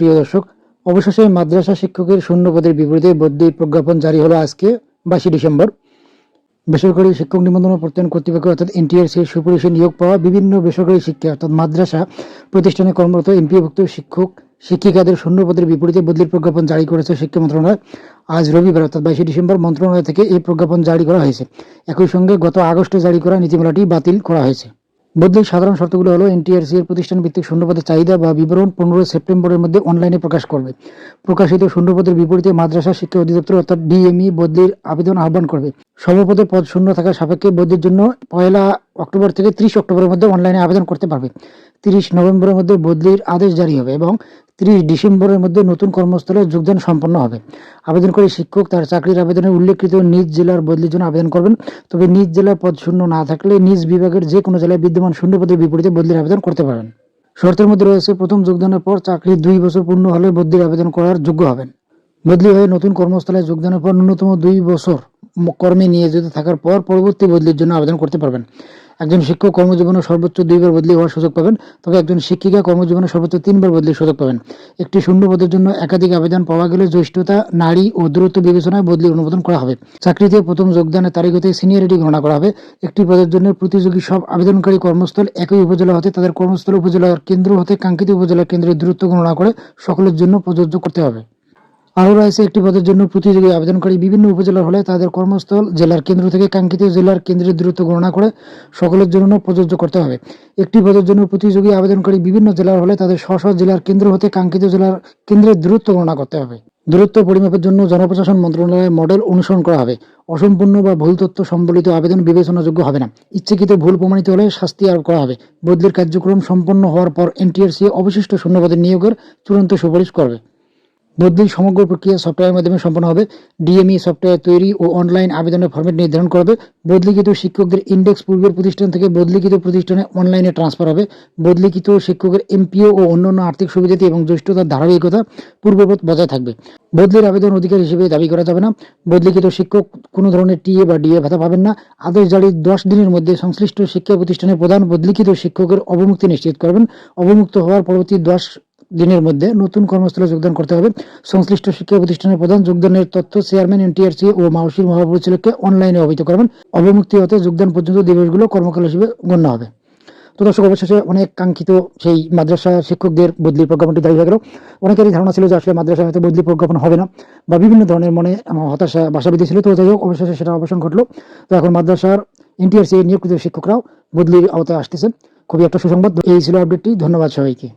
প্রিয় দর্শক, অবশেষে মাদ্রাসা শিক্ষকের শূন্য পদের বিপরীতে বদলি প্রজ্ঞাপন জারি হলো আজকে, বাইশে ডিসেম্বর। বেসরকারি শিক্ষক নিবন্ধন প্রত্যয়ন কর্তৃপক্ষ অর্থাৎ এনটিআরসির সুপারিশে নিয়োগ পাওয়া বিভিন্ন বেসরকারি শিক্ষা অর্থাৎ মাদ্রাসা প্রতিষ্ঠানে কর্মরত এমপিওভুক্ত শিক্ষক, শিক্ষিকাদের শূন্য পদের বিপরীতে বদলির প্রজ্ঞাপন জারি করেছে শিক্ষা মন্ত্রণালয়। আজ রবিবার, অর্থাৎ বাইশে ডিসেম্বর, মন্ত্রণালয় থেকে এই প্রজ্ঞাপন জারি করা হয়েছে। একই সঙ্গে গত আগস্টে জারি করা নীতিমালাটি বাতিল করা হয়েছে। বদলির সাধারণ শর্তগুলো হলো এনটিআরসি এর প্রতিষ্ঠান ভিত্তিক শূন্যপদের চাহিদা বা বিবরণ পনেরোই সেপ্টেম্বরের মধ্যে অনলাইনে প্রকাশ করবে। প্রকাশিত শূন্যপদের বিপরীতে মাদ্রাসা শিক্ষা অধিদপ্তর অর্থাৎ ডিএমই বদলির আবেদন আহ্বান করবে। সর্বপদে পদ শূন্য থাকা সাপেক্ষে বদলির জন্য পয়লা অক্টোবর থেকে ত্রিশ অক্টোবরের মধ্যে অনলাইনে আবেদন করতে পারবে। তিরিশ নভেম্বরের মধ্যে বদলির আদেশ জারি হবে এবং ত্রিশ ডিসেম্বরের মধ্যে নতুন কর্মস্থলে যোগদান সম্পন্ন হবে। আবেদনকারী শিক্ষক তার চাকরির আবেদনে উল্লেখিত নিজ জেলার বদলির জন্য আবেদন করবেন। তবে নিজ জেলার পদ শূন্য না থাকলে নিজ বিভাগের যে কোনো জেলায় বিদ্যমান শূন্য পদের বিপরীতে বদলির আবেদন করতে পারেন। শর্তের মধ্যে রয়েছে, প্রথম যোগদানের পর চাকরি দুই বছর পূর্ণ হলে বদলির আবেদন করার যোগ্য হবেন। বদলি হয়ে নতুন কর্মস্থলে যোগদানের পর ন্যূনতম দুই বছর কর্মে নিয়োজিত থাকার পর পরবর্তী বদলির জন্য আবেদন করতে পারবেন। একজন শিক্ষক কর্মজীবনে সর্বোচ্চ দুইবার বদলি হওয়ার সুযোগ পাবেন, তবে একজন শিক্ষিকা কর্মজীবনে সর্বোচ্চ তিনবার বদলির সুযোগ পাবেন। একটি শূন্য পদের জন্য একাধিক আবেদন পাওয়া গেলে জ্যেষ্ঠতা, নারী ও দূরত্ব বিবেচনায় বদলি অনুমোদন করা হবে। চাকরিতে প্রথম যোগদানের তারিখ হতে সিনিয়রিটি গণনা করা হবে। একটি পদের জন্য প্রতিযোগী সব আবেদনকারী কর্মস্থল একই উপজেলা হতে তাদের কর্মস্থল উপজেলার কেন্দ্র হতে কাঙ্ক্ষিত উপজেলার কেন্দ্রের দূরত্ব গণনা করে সকলের জন্য প্রযোজ্য করতে হবে। আরও রয়েছে একটি পদের জন্য প্রতিযোগী আবেদনকারী বিভিন্ন উপজেলার হলে তাদের কর্মস্থল জেলার কেন্দ্র থেকে কাঙ্ক্ষিত জেলার কেন্দ্রের দূরত্ব গণনা করে সকলের জন্য প্রযোজ্য করতে হবে। একটি পদের জন্য প্রতিযোগী আবেদনকারী বিভিন্ন জেলার হলে তাদের স্ব জেলার কেন্দ্র হতে কাঙ্ক্ষিত জেলার কেন্দ্রের দূরত্ব গণনা করতে হবে। দূরত্ব পরিমাপের জন্য জনপ্রশাসন মন্ত্রণালয়ের মডেল অনুসরণ করা হবে। অসম্পূর্ণ বা ভুল তথ্য সম্বলিত আবেদন বিবেচনাযোগ্য হবে না। ইচ্ছাকৃত ভুল প্রমাণিত হলে শাস্তি আরোপ করা হবে। বদলির কার্যক্রম সম্পন্ন হওয়ার পর এনটিআরসি অবশিষ্ট শূন্যপদের নিয়োগের চূড়ান্ত সুপারিশ করবে। বদলির সমগ্র প্রক্রিয়া সফটওয়্যারের মাধ্যমে সম্পন্ন হবে। ডিএমই সফটওয়্যার তৈরি ও অনলাইন আবেদনের ফরম্যাট নির্ধারণ করবে বদলিকৃত শিক্ষকদের ইন্ডেক্স পূর্বের প্রতিষ্ঠান থেকে বদলিকৃত প্রতিষ্ঠানে অনলাইনে ট্রান্সফার হবে। বদলিকৃত শিক্ষকের এমপিও ও অন্যান্য আর্থিক সুবিধাতি এবং জ্যেষ্ঠতার ধারাবাহিকতা পূর্ববৎ বজায় থাকবে। বদলির আবেদন অধিকার হিসেবে দাবি করা যাবে না। বদলিকৃত শিক্ষক কোনো ধরনের টিএ বা ডিএ ভাতা পাবেন না। আদেশ জারির দশ দিনের মধ্যে সংশ্লিষ্ট শিক্ষা প্রতিষ্ঠানের প্রধান বদলিকৃত শিক্ষকের অবমুক্তি নিশ্চিত করবেন। অবমুক্ত হওয়ার পরবর্তী দশ দিনের মধ্যে নতুন কর্মস্থলে যোগদান করতে হবে। সংশ্লিষ্ট শিক্ষা প্রতিষ্ঠানের প্রধান যোগদানের তথ্য চেয়ারম্যান, এনটিআরসি ও মাউসির মহাপরিচালককে অনলাইনে অবহিত করবেন। অবমুক্তি হতে যোগদান পর্যন্ত দিবসগুলো কর্মকাল হিসেবে গণ্য হবে। তো দর্শক, অবশেষে অনেক কাঙ্ক্ষিত সেই মাদ্রাসা শিক্ষকদের বদলি প্রজ্ঞাপনটি দাঁড়িয়ে গেল অনেকেরই ধারণা ছিল যে আসলে মাদ্রাসা হয়তো বদলি প্রজ্ঞাপন হবে না বা বিভিন্ন ধরনের মনে হতাশা বাসা বিধি ছিল। তো যাই হোক, অবশেষে সেটা অবসান ঘটলো। তো এখন মাদ্রাসার এনটিআরসি নিয়োগকৃত শিক্ষকরাও বদলির আওতায় আসতেছেন। খুবই একটা সুসংবাদ। এই ছিল আপডেটটি। ধন্যবাদ সবাইকে।